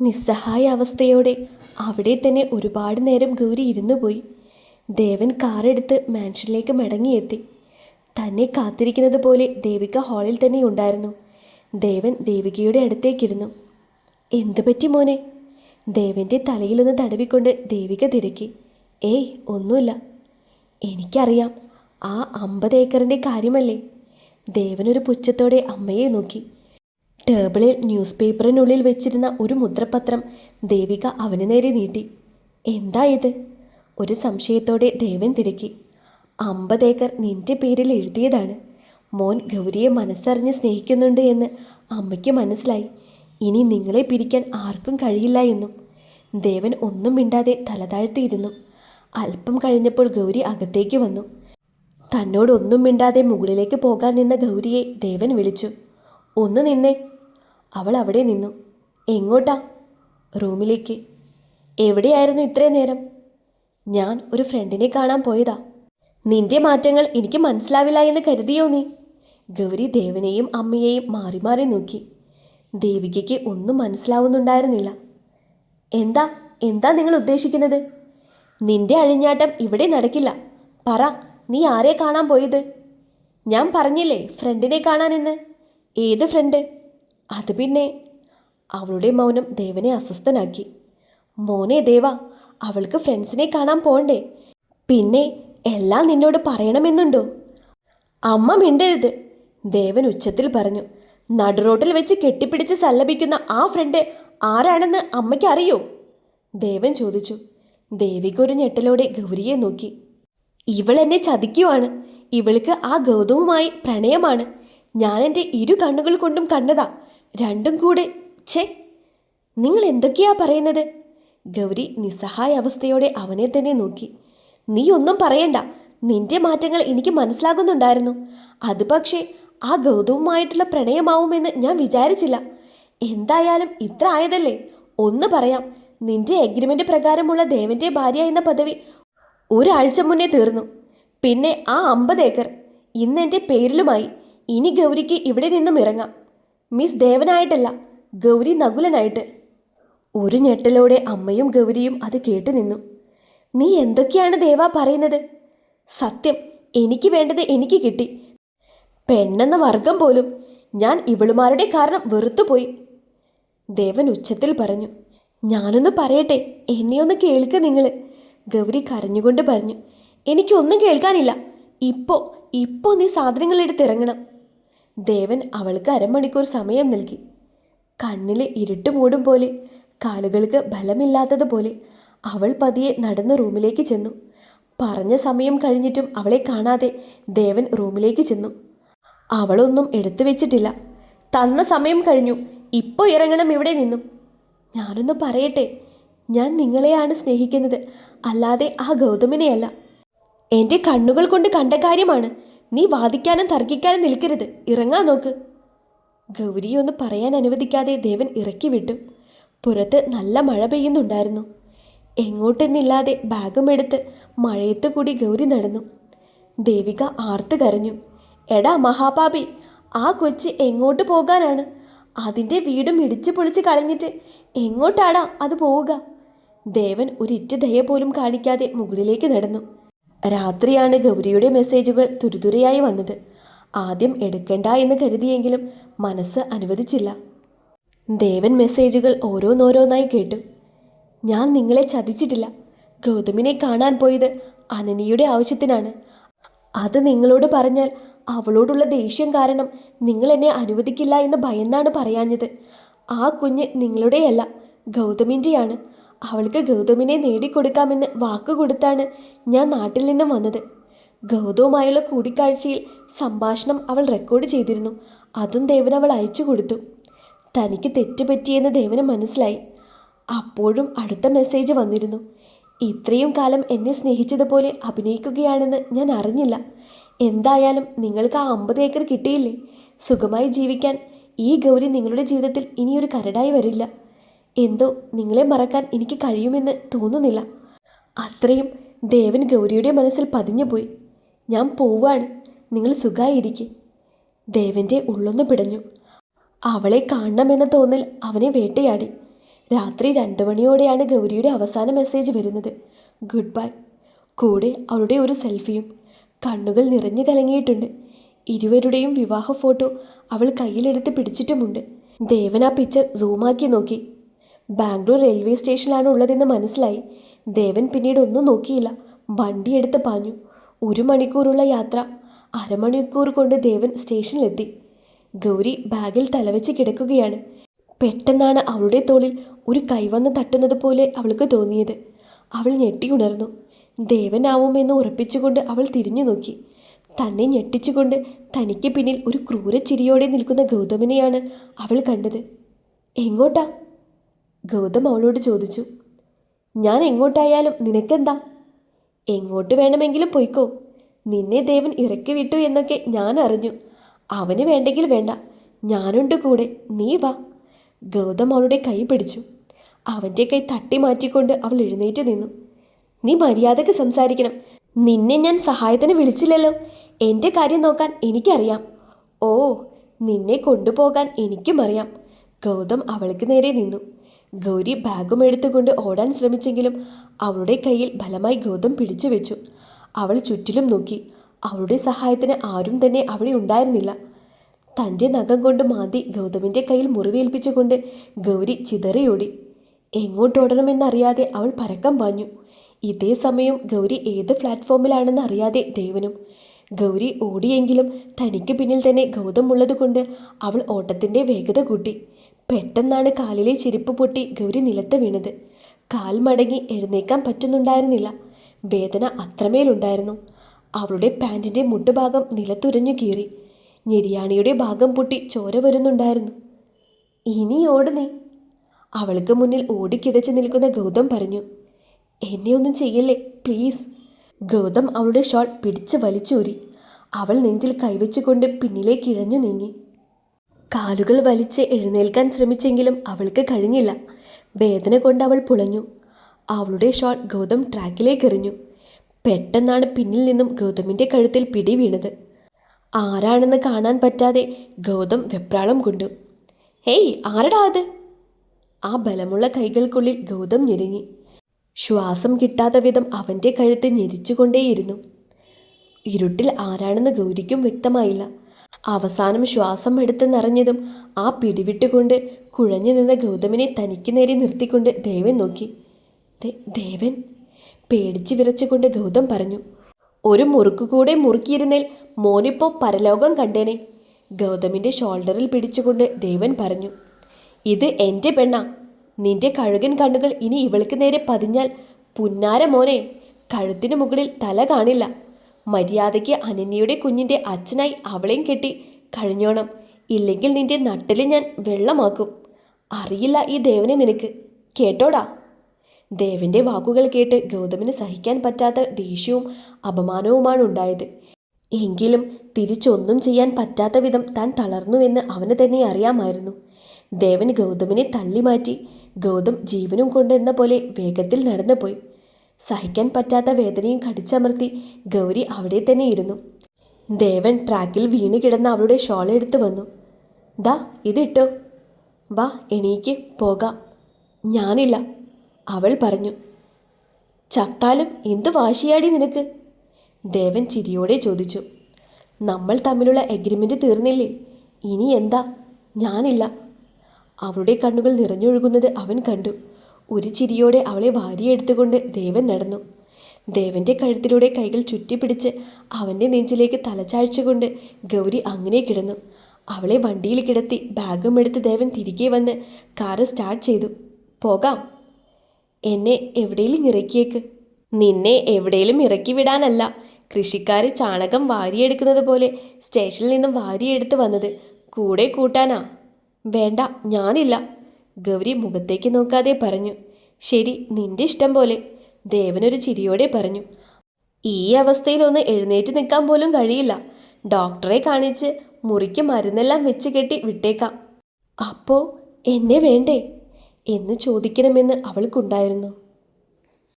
നിസ്സഹായ അവസ്ഥയോടെ അവിടെ തന്നെ ഒരുപാട് നേരം ഗൗരി ഇരുന്നു പോയി. ദേവൻ കാറെടുത്ത് മാൻഷനിലേക്ക് മടങ്ങിയെത്തി. തന്നെ കാത്തിരിക്കുന്നത് പോലെ ദേവിക ഹാളിൽ തന്നെ ഉണ്ടായിരുന്നു. ദേവൻ ദേവികയുടെ അടുത്തേക്കിരുന്നു. എന്തു പറ്റി മോനെ? ദേവന്റെ തലയിലൊന്ന് തടവിക്കൊണ്ട് ദേവിക തിരക്കി. ഏയ് ഒന്നുമില്ല. എനിക്കറിയാം ആ അമ്പത് ഏക്കറിന്റെ കാര്യമല്ലേ? ദേവനൊരു പുച്ഛത്തോടെ അമ്മയെ നോക്കി. ടേബിളിൽ ന്യൂസ് പേപ്പറിനുള്ളിൽ വെച്ചിരുന്ന ഒരു മുദ്രപത്രം ദേവിക അവന് നേരെ നീട്ടി. എന്താ ഇത്? ഒരു സംശയത്തോടെ ദേവൻ തിരക്കി. അമ്പത് ഏക്കർ നിന്റെ പേരിൽ എഴുതിയതാണ്. മോൻ ഗൗരിയെ മനസ്സറിഞ്ഞ് സ്നേഹിക്കുന്നുണ്ട് എന്ന് അമ്മയ്ക്ക് മനസ്സിലായി. ഇനി നിങ്ങളെ പിരിക്കാൻ ആർക്കും കഴിയില്ല എന്നും. ദേവൻ ഒന്നും മിണ്ടാതെ തലതാഴ്ത്തിയിരുന്നു. അല്പം കഴിഞ്ഞപ്പോൾ ഗൗരി അകത്തേക്ക് വന്നു. തന്നോടൊന്നും മിണ്ടാതെ മുകളിലേക്ക് പോകാൻ നിന്ന ഗൗരിയെ ദേവൻ വിളിച്ചു. ഒന്ന് നിന്നേ. അവൾ അവിടെ നിന്നു. എങ്ങോട്ടാ? റൂമിലേക്ക്. എവിടെയായിരുന്നു ഇത്രയും നേരം? ഞാൻ ഒരു ഫ്രണ്ടിനെ കാണാൻ പോയതാ. നിന്റെ മാറ്റങ്ങൾ എനിക്ക് മനസ്സിലാവില്ല എന്ന് കരുതിയോ നീ? ഗൗരി ദേവനെയും അമ്മയെയും മാറി മാറി നോക്കി. ദേവികയ്ക്ക് ഒന്നും മനസ്സിലാവുന്നുണ്ടായിരുന്നില്ല. എന്താ? എന്താ നിങ്ങൾ ഉദ്ദേശിക്കുന്നത്? നിന്റെ അഴിഞ്ഞാട്ടം ഇവിടെ നടക്കില്ല. പറ നീ ആരെ കാണാൻ പോയത്? ഞാൻ പറഞ്ഞില്ലേ ഫ്രണ്ടിനെ കാണാനെന്ന് ഏത് ഫ്രണ്ട് അത് പിന്നെ അവളുടെ മൗനം ദേവനെ അസ്വസ്ഥനാക്കി. മോനെ ദേവ അവൾക്ക് ഫ്രണ്ട്സിനെ കാണാൻ പോണ്ടേ? പിന്നെ എല്ലാം നിന്നോട് പറയണമെന്നുണ്ടോ? അമ്മ മിണ്ടരുത് ദേവൻ ഉച്ചത്തിൽ പറഞ്ഞു. നടുറോട്ടിൽ വെച്ച് കെട്ടിപ്പിടിച്ച് സല്ലപിക്കുന്ന ആ ഫ്രണ്ട് ആരാണെന്ന് അമ്മയ്ക്ക് അറിയോ? ദേവൻ ചോദിച്ചു. ദേവിക ഒരു ഞെട്ടലോടെ ഗൗരിയെ നോക്കി. ഇവൾ എന്നെ ചതിക്കുവാണ്. ഇവൾക്ക് ആ ഗൗതവുമായി പ്രണയമാണ്. ഞാൻ എന്റെ ഇരു കണ്ണുകൾ കൊണ്ടും കണ്ടതാ. രണ്ടും കൂടെ. ഛേ. നിങ്ങൾ എന്തൊക്കെയാ പറയുന്നത്? ഗൗരി നിസ്സഹായ അവസ്ഥയോടെ അവനെ തന്നെ നോക്കി. നീ ഒന്നും പറയണ്ട. നിന്റെ മാറ്റങ്ങൾ എനിക്ക് മനസ്സിലാകുന്നുണ്ടായിരുന്നു. അത് പക്ഷേ ആ ഗൗതവുമായിട്ടുള്ള പ്രണയമാവുമെന്ന് ഞാൻ വിചാരിച്ചില്ല. എന്തായാലും ഇത്ര ആയതല്ലേ? ഒന്ന് പറയാം. നിന്റെ എഗ്രിമെന്റ് പ്രകാരമുള്ള ദേവന്റെ ഭാര്യ എന്ന പദവി ഒരാഴ്ച മുന്നേ തീർന്നു. പിന്നെ ആ അമ്പത് ഏക്കർ ഇന്ന് എന്റെ പേരിലുമായി. ഇനി ഗൗരിക്ക് ഇവിടെ നിന്നും ഇറങ്ങാം. മിസ് ദേവനായിട്ടല്ല ഗൗരി നകുലനായിട്ട്. ഒരു ഞെട്ടലോടെ അമ്മയും ഗൗരിയും അത് കേട്ടു നിന്നു. നീ എന്തൊക്കെയാണ് ദേവ പറയുന്നത്? സത്യം എനിക്ക് വേണ്ടത് എനിക്ക് കിട്ടി. പെണ്ണെന്ന വർഗം പോലും ഞാൻ ഇവളുമാരുടെ കാരണം വെറുത്തുപോയി. ദേവൻ ഉച്ചത്തിൽ പറഞ്ഞു ഞാനൊന്ന് പറയട്ടെ എന്നെയൊന്ന് കേൾക്ക നിങ്ങൾ ഗൗരി കരഞ്ഞുകൊണ്ട് പറഞ്ഞു എനിക്കൊന്നും കേൾക്കാനില്ല. ഇപ്പോ ഇപ്പോ നീ സാധനങ്ങൾ എടുത്തിറങ്ങണം ദേവൻ അവൾക്ക് അരമണിക്കൂർ സമയം നൽകി. കണ്ണിലെ ഇരുട്ട് മൂടും പോലെ കാലുകൾക്ക് ബലമില്ലാത്തതുപോലെ അവൾ പതിയെ നടന്ന് റൂമിലേക്ക് ചെന്നു. പറഞ്ഞ സമയം കഴിഞ്ഞിട്ടും അവളെ കാണാതെ ദേവൻ റൂമിലേക്ക് ചെന്നു. അവളൊന്നും എടുത്തു വെച്ചിട്ടില്ല. തന്ന സമയം കഴിഞ്ഞു. ഇപ്പോൾ ഇറങ്ങണം ഇവിടെ നിന്നും. ഞാനൊന്ന് പറയട്ടെ ഞാൻ നിങ്ങളെയാണ് സ്നേഹിക്കുന്നത്. അല്ലാതെ ആ ഗൗതമിനെയല്ല. എന്റെ കണ്ണുകൾ കൊണ്ട് കണ്ട കാര്യമാണ് നീ വാദിക്കാനും തർക്കിക്കാനും നിൽക്കരുത്. ഇറങ്ങാൻ നോക്ക്. ഗൗരിയൊന്ന് പറയാൻ അനുവദിക്കാതെ ദേവൻ ഇറക്കി വിട്ടു. പുറത്ത് നല്ല മഴ പെയ്യുന്നുണ്ടായിരുന്നു. എങ്ങോട്ടെന്നില്ലാതെ ബാഗും എടുത്ത് മഴയത്ത് കൂടി ഗൗരി നടന്നു. ദേവിക ആർത്ത് കരഞ്ഞു. എടാ മഹാപാപി ആ കൊച്ച് എങ്ങോട്ട് പോകാനാണ്? അതിന്റെ വീടും ഇടിച്ചു പൊളിച്ച് കളഞ്ഞിട്ട് എങ്ങോട്ടാടാ അത് പോവുക? ദേവൻ ഒരു ഇറ്റ് ദയ പോലും കാണിക്കാതെ മുകളിലേക്ക് നടന്നു. രാത്രിയാണ് ഗൗരിയുടെ മെസ്സേജുകൾ തുരുതുരയായി വന്നത്. ആദ്യം എടുക്കണ്ട എന്ന് കരുതിയെങ്കിലും മനസ്സ് അനുവദിച്ചില്ല. ദേവൻ മെസ്സേജുകൾ ഓരോന്നോരോന്നായി കേട്ടു. ഞാൻ നിങ്ങളെ ചതിച്ചിട്ടില്ല. ഗൗതമിനെ കാണാൻ പോയത് അനനിയുടെ ആവശ്യത്തിനാണ്. അത് നിങ്ങളോട് പറഞ്ഞാൽ അവളോടുള്ള ദേഷ്യം കാരണം നിങ്ങൾ എന്നെ അനുവദിക്കില്ല എന്ന് ഭയന്നാണ് പറയാഞ്ഞത്. ആ കുഞ്ഞ് നിങ്ങളുടെയല്ല ഗൗതമിന്റെയാണ് അവൾക്ക് ഗൗതമിനെ നേടിക്കൊടുക്കാമെന്ന് വാക്ക് കൊടുത്താണ് ഞാൻ നാട്ടിൽ നിന്നും വന്നത്. ഗൗതവുമായുള്ള കൂടിക്കാഴ്ചയിൽ സംഭാഷണം അവൾ റെക്കോർഡ് ചെയ്തിരുന്നു. അതും ദേവൻ അവൾ അയച്ചു കൊടുത്തു. തനിക്ക് തെറ്റുപറ്റിയെന്ന് ദേവന് മനസ്സിലായി. അപ്പോഴും അടുത്ത മെസ്സേജ് വന്നിരുന്നു. ഇത്രയും കാലം എന്നെ സ്നേഹിച്ചതുപോലെ അഭിനയിക്കുകയാണെന്ന് ഞാൻ അറിഞ്ഞില്ല. എന്തായാലും നിങ്ങൾക്ക് ആ അമ്പത് ഏക്കർ കിട്ടിയില്ലേ? സുഖമായി ജീവിക്കാൻ ഈ ഗൗരി നിങ്ങളുടെ ജീവിതത്തിൽ ഇനിയൊരു കരടായി വരില്ല. എന്തോ നിങ്ങളെ മറക്കാൻ എനിക്ക് കഴിയുമെന്ന് തോന്നുന്നില്ല. അത്രയും ദേവൻ ഗൗരിയുടെ മനസ്സിൽ പതിഞ്ഞുപോയി ഞാൻ പോവാണ്. നിങ്ങൾ സുഖമായിരിക്കെ ദേവന്റെ ഉള്ളൊന്ന് പിടഞ്ഞു. അവളെ കാണണമെന്ന തോന്നൽ അവനെ വേട്ടയാടി. രാത്രി രണ്ട് മണിയോടെയാണ് ഗൗരിയുടെ അവസാന മെസ്സേജ് വരുന്നത്. ഗുഡ് ബൈ കൂടെ അവളുടെ ഒരു സെൽഫിയും കണ്ണുകൾ നിറഞ്ഞു കലങ്ങിയിട്ടുണ്ട്. ഇരുവരുടെയും വിവാഹ ഫോട്ടോ അവൾ കയ്യിലെടുത്ത് പിടിച്ചിട്ടുമുണ്ട്. ദേവൻ ആ പിക്ചർ സൂമാക്കി നോക്കി. ബാംഗ്ലൂർ റെയിൽവേ സ്റ്റേഷനിലാണ് ഉള്ളതെന്ന് മനസ്സിലായി. ദേവൻ പിന്നീട് ഒന്നും നോക്കിയില്ല. വണ്ടിയെടുത്ത് പാഞ്ഞു. ഒരു മണിക്കൂറുള്ള യാത്ര. അരമണിക്കൂർ കൊണ്ട് ദേവൻ സ്റ്റേഷനിലെത്തി. ഗൗരി ബാഗിൽ തലവെച്ച് കിടക്കുകയാണ്. പെട്ടെന്നാണ് അവളുടെ തോളിൽ ഒരു കൈവന്ന് തട്ടുന്നത് പോലെ അവൾക്ക് തോന്നിയത്. അവൾ ഞെട്ടിയുണർന്നു ദേവനാവുമെന്ന് ഉറപ്പിച്ചുകൊണ്ട് അവൾ തിരിഞ്ഞു നോക്കി. തന്നെ ഞെട്ടിച്ചുകൊണ്ട് തനിക്ക് പിന്നിൽ ഒരു ക്രൂര ചിരിയോടെ നിൽക്കുന്ന ഗൗതമിനെയാണ് അവൾ കണ്ടത്. എങ്ങോട്ടാ? ഗൗതം അവളോട് ചോദിച്ചു ഞാൻ എങ്ങോട്ടായാലും നിനക്കെന്താ? എങ്ങോട്ട് വേണമെങ്കിലും പൊയ്ക്കോ. നിന്നെ ദേവൻ ഇറക്കി വിട്ടു എന്നൊക്കെ ഞാൻ അറിഞ്ഞു. അവന് വേണ്ടെങ്കിൽ വേണ്ട. ഞാനുണ്ട് കൂടെ. നീ വാ. ഗൗതം അവളുടെ കൈ പിടിച്ചു. അവന്റെ കൈ തട്ടി മാറ്റിക്കൊണ്ട് അവൾ എഴുന്നേറ്റ് നിന്നു. നീ മര്യാദയ്ക്ക് സംസാരിക്കണം. നിന്നെ ഞാൻ സഹായത്തിന് വിളിച്ചില്ലല്ലോ. എന്റെ കാര്യം നോക്കാൻ എനിക്കറിയാം. ഓ നിന്നെ കൊണ്ടുപോകാൻ എനിക്കും അറിയാം. ഗൗതം അവൾക്ക് നേരെ നിന്നു. ഗൗരി ബാഗും എടുത്തുകൊണ്ട് ഓടാൻ ശ്രമിച്ചെങ്കിലും അവളുടെ കയ്യിൽ ബലമായി ഗൗതം പിടിച്ചു വെച്ചു. അവൾ ചുറ്റിലും നോക്കി. അവളുടെ സഹായത്തിന് ആരും തന്നെ അവിടെ ഉണ്ടായിരുന്നില്ല. തന്റെ നഖം കൊണ്ട് മാന്തി ഗൗതമിന്റെ കയ്യിൽ മുറിവേൽപ്പിച്ചുകൊണ്ട് ഗൗരി ചിതറിയോടി. എങ്ങോട്ടോടണമെന്നറിയാതെ അവൾ പരക്കം പാഞ്ഞു. ഇതേ സമയം ഗൗരി ഏത് പ്ലാറ്റ്ഫോമിലാണെന്ന് അറിയാതെ ദേവനും. ഗൗരി ഓടിയെങ്കിലും തനിക്ക് പിന്നിൽ തന്നെ ഗൗതം ഉള്ളതുകൊണ്ട് അവൾ ഓട്ടത്തിന്റെ വേഗത കൂട്ടി. പെട്ടെന്നാണ് കാലിലെ ചെരുപ്പ് പൊട്ടി ഗൗരി നിലത്ത് വീണത്. കാൽ മടങ്ങി എഴുന്നേക്കാൻ പറ്റുന്നുണ്ടായിരുന്നില്ല. വേദന അത്രമേലുണ്ടായിരുന്നു. അവളുടെ പാന്റിന്റെ മുട്ടുഭാഗം നിലത്തുരഞ്ഞു കീറി. ഞെരിയാണിയുടെ ഭാഗം പൊട്ടി ചോര വരുന്നുണ്ടായിരുന്നു. ഇനി നീ. അവൾക്ക് മുന്നിൽ ഓടിക്കിതച്ച് നിൽക്കുന്ന ഗൗതം പറഞ്ഞു. എന്നെ ഒന്നും ചെയ്യല്ലേ പ്ലീസ്. ഗൗതം അവളുടെ ഷോൾ പിടിച്ച് വലിച്ചൂരി. അവൾ നെഞ്ചിൽ കൈവച്ചുകൊണ്ട് പിന്നിലേക്ക് ഇഴഞ്ഞു നീങ്ങി. കാലുകൾ വലിച്ച് എഴുന്നേൽക്കാൻ ശ്രമിച്ചെങ്കിലും അവൾക്ക് കഴിഞ്ഞില്ല. വേദന കൊണ്ട് അവൾ പുളഞ്ഞു. അവളുടെ ഷോൾ ഗൗതം ട്രാക്കിലേക്ക് എറിഞ്ഞു. പെട്ടെന്നാണ് പിന്നിൽ നിന്നും ഗൗതമിന്റെ കഴുത്തിൽ പിടി വീണത്. ആരാണെന്ന് കാണാൻ പറ്റാതെ ഗൗതം വെപ്രാളം കൊണ്ടു. ഹേയ് ആരടാ അത്? ആ ബലമുള്ള കൈകൾക്കുള്ളിൽ ഗൗതം ഞെരുങ്ങി. ശ്വാസം കിട്ടാത്ത വിധം അവന്റെ കഴുത്ത് ഞെരിച്ചുകൊണ്ടേയിരുന്നു. ഇരുട്ടിൽ ആരാണെന്ന് ഗൗരിക്കും വ്യക്തമായില്ല. അവസാനം ശ്വാസം എടുത്ത് നിറഞ്ഞതും ആ പിടിവിട്ടുകൊണ്ട് കുഴഞ്ഞു നിന്ന ഗൗതമിനെ തനിക്ക് നേരെ നിർത്തിക്കൊണ്ട് ദേവൻ നോക്കി. "ദേ- ദേവൻ? പേടിച്ച് വിറച്ചുകൊണ്ട് ഗൗതം പറഞ്ഞു. ഒരു മുറുക്കു കൂടെ മുറുക്കിയിരുന്നേൽ മോനിപ്പോ പരലോകം കണ്ടേനെ. ഗൗതമിന്റെ ഷോൾഡറിൽ പിടിച്ചുകൊണ്ട് ദേവൻ പറഞ്ഞു. ഇത് എന്റെ പെണ്ണ. നിന്റെ കഴുകൻ കണ്ണുകൾ ഇനി ഇവൾക്ക് നേരെ പതിഞ്ഞാൽ പുന്നാര മോനെ. കഴുത്തിനു മുകളിൽ തല കാണില്ല. മര്യാദയ്ക്ക് അനന്യയുടെ കുഞ്ഞിന്റെ അച്ഛനായി അവളെയും കെട്ടി കഴിഞ്ഞോണം. ഇല്ലെങ്കിൽ നിന്റെ നട്ടിൽ ഞാൻ വെള്ളമാക്കും. അറിയില്ല ഈ ദേവനെ നിനക്ക്. കേട്ടോടാ. ദേവന്റെ വാക്കുകൾ കേട്ട് ഗൗതമിന് സഹിക്കാൻ പറ്റാത്ത ദേഷ്യവും അപമാനവുമാണ് ഉണ്ടായത്. എങ്കിലും തിരിച്ചൊന്നും ചെയ്യാൻ പറ്റാത്ത വിധം താൻ തളർന്നുവെന്ന് അവന് തന്നെ അറിയാമായിരുന്നു. ദേവൻ ഗൗതമിനെ തള്ളി മാറ്റി ഗൗതം ജീവനും കൊണ്ടെന്ന പോലെ വേഗത്തിൽ നടന്നുപോയി. സഹിക്കാൻ പറ്റാത്ത വേദനയും കടിച്ചമർത്തി ഗൗരി അവിടെ തന്നെ ഇരുന്നു. ദേവൻ ട്രാക്കിൽ വീണ് കിടന്ന അവളുടെ ഷോൾ എടുത്തു വന്നു. ദാ ഇതിട്ടോ? വാ എണീക്ക് പോകാം. ഞാനില്ല അവൾ പറഞ്ഞു. ചത്താലും എന്ത് വാശിയാടി നിനക്ക്? ദേവൻ ചിരിയോടെ ചോദിച്ചു. നമ്മൾ തമ്മിലുള്ള എഗ്രിമെന്റ് തീർന്നില്ലേ? ഇനി എന്താ? ഞാനില്ല. അവളുടെ കണ്ണുകൾ നിറഞ്ഞൊഴുകുന്നത് അവൻ കണ്ടു. ഒരു ചിരിയോടെ അവളെ വാരിയെടുത്തുകൊണ്ട് ദേവൻ നടന്നു. ദേവന്റെ കഴുത്തിലൂടെ കൈകൾ ചുറ്റിപ്പിടിച്ച് അവന്റെ നെഞ്ചിലേക്ക് തലച്ചാഴ്ചകൊണ്ട് ഗൗരി അങ്ങനെ കിടന്നു. അവളെ വണ്ടിയിൽ കിടത്തി ബാഗും എടുത്ത് ദേവൻ തിരികെ വന്ന് കാറ് സ്റ്റാർട്ട് ചെയ്തു. പോകാം. എന്നെ എവിടെയും ഇറക്കിയേക്ക്. നിന്നെ എവിടെയും ഇറക്കി വിടാനല്ല. കൃഷിക്കാർ ചാണകം വാരിയെടുക്കുന്നത് പോലെ സ്റ്റേഷനിൽ നിന്നും വാരിയെടുത്ത് വന്നത് കൂടെ കൂട്ടാനാ. വേണ്ട ഞാനില്ല. ഗൗരി മുഖത്തേക്ക് നോക്കാതെ പറഞ്ഞു ശരി നിന്റെ ഇഷ്ടം പോലെ. ദേവനൊരു ചിരിയോടെ പറഞ്ഞു ഈ അവസ്ഥയിൽ ഒന്ന് എഴുന്നേറ്റ് നിൽക്കാൻ പോലും കഴിയില്ല. ഡോക്ടറെ കാണിച്ച് മുറിക്ക് മരുന്നെല്ലാം വെച്ച് കെട്ടി വിട്ടേക്കാം. അപ്പോ എന്നെ വേണ്ടേ? എന്ന് ചോദിക്കണമെന്ന് അവൾക്കുണ്ടായിരുന്നു.